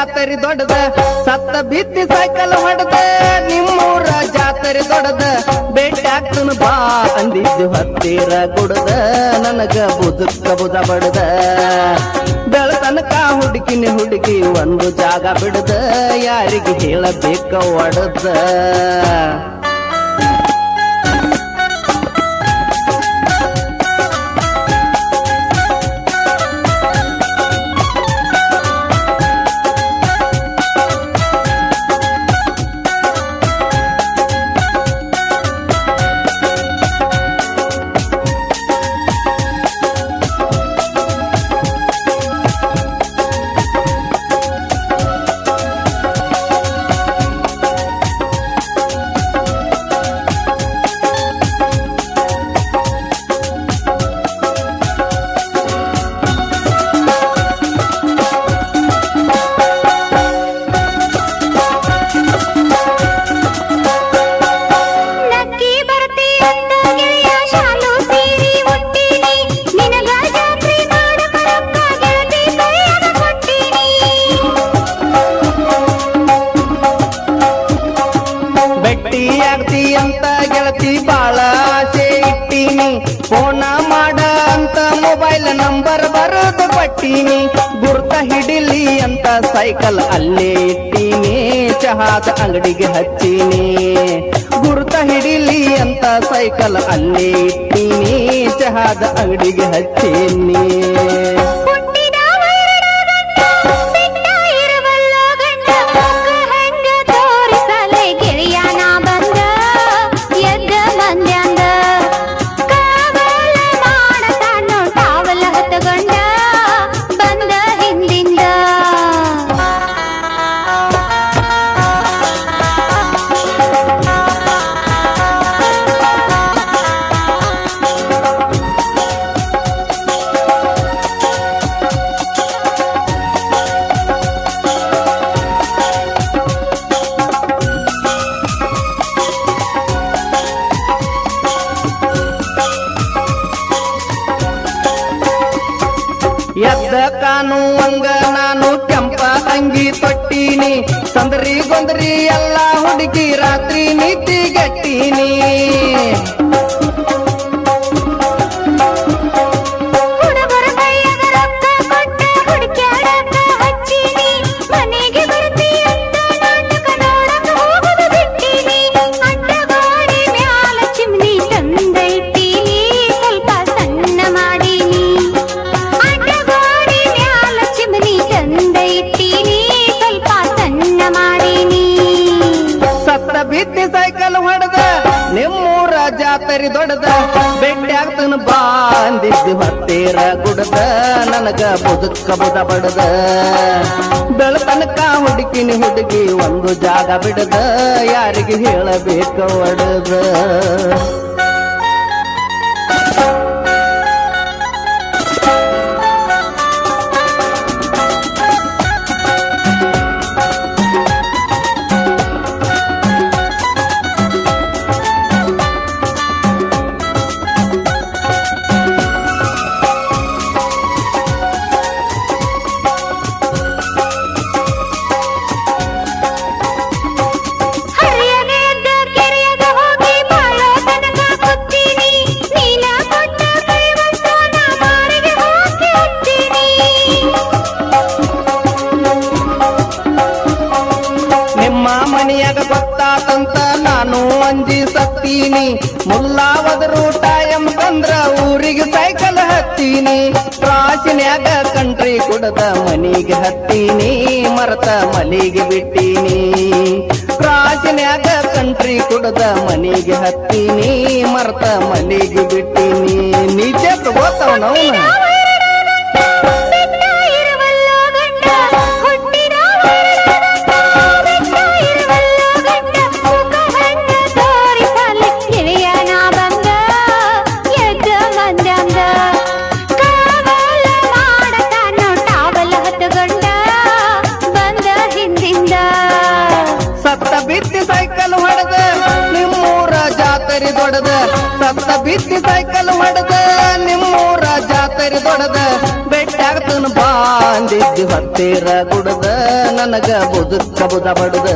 ಜಾತರಿ ದೊಡ್ಡದ, ಸತ್ತ ಬಿತ್ತಿ ಸೈಕಲ್ ಹೊಡೆದ, ನಿಮ್ಮೂರ ಜಾತರಿ ದೊಡ್ಡದ. ಬೆಟ್ಟ ಆಗ್ತನ ಬಾ ಅಂದಿದ್ದು ಹತ್ತಿರ ಗುಡದ ನನಗ ಬುದುಕ ಬುದ ಬಡದ. ಬೆಳತನಕ ಹುಡುಕಿನ ಹುಡುಗಿ ಒಂದು ಜಾಗ ಬಿಡದ, ಯಾರಿಗೆ ಹೇಳಬೇಕ ಒಡದ. ಅಂತ ಗೆಳತಿ ಬಾಳ ಆಸೆ ಇಟ್ಟೀನಿ. ಫೋನ ಮಾಡ ಅಂತ ಮೊಬೈಲ್ ನಂಬರ್ ಬರೋದು ಪಟ್ಟೀನಿ. ಗುರ್ತ ಹಿಡಿಲಿ ಅಂತ ಸೈಕಲ್ ಅಲ್ಲೇ ಇಟ್ಟೀನಿ. ಚಹಾದ ಅಂಗಡಿಗೆ ಹಚ್ಚೀನಿ. ಗುರ್ತ ಹಿಡಿಲಿ ಅಂತ ಸೈಕಲ್ ಅಲ್ಲೇ ಇಟ್ಟೀನಿ. ಚಹಾದ ಅಂಗಡಿಗೆ ಹಚ್ಚೀನಿ. ಎದ್ದ ಕಾಣುವಂಗ ನಾನು ಕೆಂಪ ಅಂಗಿ ತೊಟ್ಟೀನಿ. ಸಂದ್ರಿ ಗೊಂದ್ರಿ ಎಲ್ಲ ಹುಡುಗಿ ರಾತ್ರಿ ನೀತಿ ಗಟ್ಟೀನಿ ಜಾತರಿ ದೊಡ್ಡದ ಬೆಟ್ಟಿ ಆಗ್ತನ ಬಾಂದಿದ್ದು ಹತ್ತಿರ ಗುಡದ ನನಗ ಬದುಕ ಬುದ ಬಡದ. ಬೆಳತನಕ ಹುಡುಕಿನ ಹುಡುಗಿ ಒಂದು ಜಾಗ ಬಿಡದ. ಯಾರಿಗೆ ಹೇಳಬೇಕು ಒಡದ. ಸತ್ತೀನಿ ಮುಲ್ಲಾವದರು ಟೈಮ್ ಬಂದ್ರ ಊರಿಗೆ ಸೈಕಲ್ ಹತ್ತೀನಿ. ಪ್ರಾಚಿನ್ಯಾಗ ಕಂಟ್ರಿ ಕುಡದ ಮನಿಗೆ ಹತ್ತೀನಿ. ಮರತ ಮಲಿಗೆ ಬಿಟ್ಟೀನಿ. ಪ್ರಾಚಿನ್ಯಾಗ ಕಂಟ್ರಿ ಕುಡದ ಮನಿಗೆ ಹತ್ತೀನಿ. ಮರತ ಮಲಿಗೆ ಬಿಟ್ಟೀನಿ. ನಿಜ ಗೊತ್ತವ ನವನ ಸತ್ತ ಬಿತ್ತಿ ಸೈಕಲ್ ಹೊಡೆದ ನಿಮ್ಮೂರ ಜಾತ್ರೆ ದೊಡದ ಬೆಟ್ಟಾಗ್ತನ ಬಾಂದಿದ್ದು ಹತ್ತಿರ ಗುಡದ, ನನಗ ಬುದುಕ ಬುದ ಬಡದ.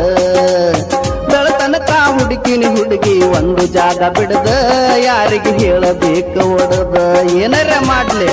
ಬೆಳತನಕ ಹುಡುಕಿನಿ ಹುಡುಗಿ ಒಂದು ಜಾಗ ಬಿಡದ, ಯಾರಿಗೆ ಹೇಳಬೇಕು ಒಡದ. ಏನಾರ ಮಾಡ್ಲಿ.